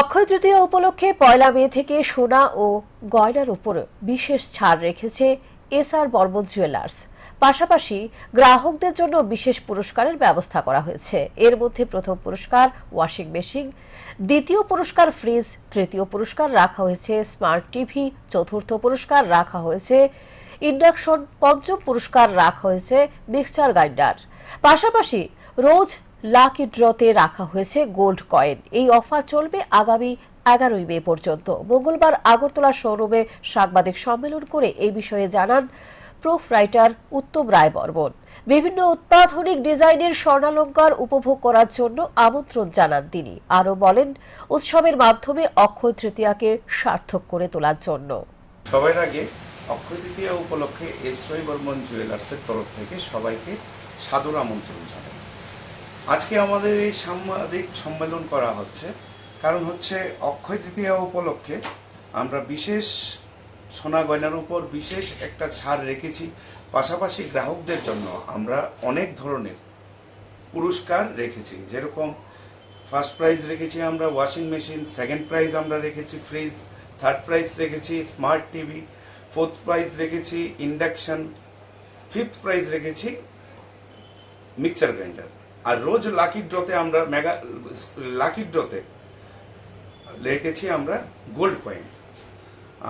অক্ষয় তৃতীয়া উপলক্ষে পয়লা মে থেকে সোনা ও গয়নার উপর বিশেষ ছাড় রেখেছে এসআর বর্মন জুয়েলার্স। পাশাপাশি গ্রাহকদের জন্য বিশেষ পুরস্কারের ব্যবস্থা করা হয়েছে। এর মধ্যে প্রথম পুরস্কার ওয়াশিং মেশিন, দ্বিতীয় পুরস্কার ফ্রিজ, তৃতীয় পুরস্কার রাখা হয়েছে স্মার্ট টিভি, চতুর্থ পুরস্কার রাখা হয়েছে ইন্ডাকশন, পঞ্চম পুরস্কার রাখা হয়েছে মিক্সচার গ্রাইন্ডার। পাশাপাশি রোজ লাকি ড্রতে রাখা হয়েছে গোল্ড কয়েন। এই অফার চলবে আগামী এগারোই মে পর্যন্ত। মঙ্গলবার আগরতলা শোরুমে সাংবাদিক সম্মেলন করে এই বিষয়ে জানান প্রুফ রাইটার উত্তম রায় বর্মন। বিভিন্ন অত্যাধুনিক ডিজাইনের স্বর্ণালঙ্কার উপভোগ করার জন্য আমন্ত্রণ জানান তিনি। আরও বলেন, উৎসবের মাধ্যমে অক্ষয় তৃতীয়াকে সার্থক করে তোলার জন্য। সবার আগে অক্ষয় তৃতীয়া উপলক্ষে এসরই বর্মন জুয়েলার্সের তরফ থেকে সবাইকে সাদর আমন্ত্রণ জানাই। আজকে আমাদের এই সাংবাদিক সম্মেলন করা হচ্ছে। কারণ হচ্ছে অক্ষয় তৃতীয়া উপলক্ষে আমরা বিশেষ সোনা গয়নার উপর বিশেষ একটা ছাড় রেখেছি। পাশাপাশি গ্রাহকদের জন্য আমরা অনেক ধরনের পুরস্কার রেখেছি। যেরকম ফার্স্ট প্রাইজ রেখেছি আমরা ওয়াশিং মেশিন সেকেন্ড প্রাইজ আমরা রেখেছি ফ্রিজ থার্ড প্রাইজ রেখেছি স্মার্ট টিভি ফোর্থ প্রাইজ রেখেছি ইন্ডাকশন ফিফথ প্রাইজ রেখেছি মিক্সার গ্রাইন্ডার আর রোজ লাকি ড্রতে আমরা মেগা, লাকি ড্রতে রেখেছি আমরা গোল্ড কয়েন।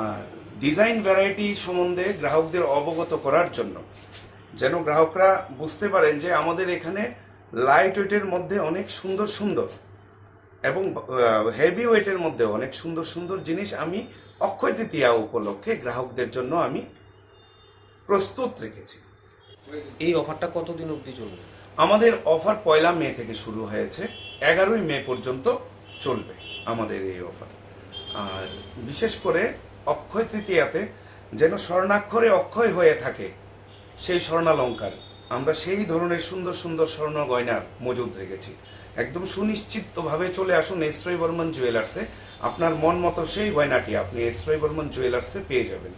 আর ডিজাইন ভ্যারাইটি সম্বন্ধে গ্রাহকদের অবগত করার জন্য। যেন গ্রাহকরা বুঝতে পারেন যে আমাদের এখানে লাইট ওয়েটের মধ্যে অনেক সুন্দর সুন্দর এবং হেভি ওয়েটের মধ্যে অনেক সুন্দর সুন্দর জিনিস আমি অক্ষয় তৃতীয়া উপলক্ষে গ্রাহকদের জন্য আমি প্রস্তুত রেখেছি। এই অফারটা কতদিন অবধি চলবে? আমাদের অফার পয়লা মে থেকে শুরু হয়েছে। এগারোই মে পর্যন্ত চলবে আমাদের এই অফার। আর বিশেষ করে অক্ষয় তৃতীয়াতে যেন স্বর্ণাক্ষরে অক্ষয় হয়ে থাকে সেই স্বর্ণালঙ্কার। আমরা সেই ধরনের সুন্দর সুন্দর স্বর্ণ গয়না মজুদ রেখেছি। একদম সুনিশ্চিতভাবে চলে আসুন এসরই বর্মন জুয়েলার্সে আপনার মন মতো সেই গয়নাটি আপনি এসরই বর্মন জুয়েলার্সে পেয়ে যাবেন।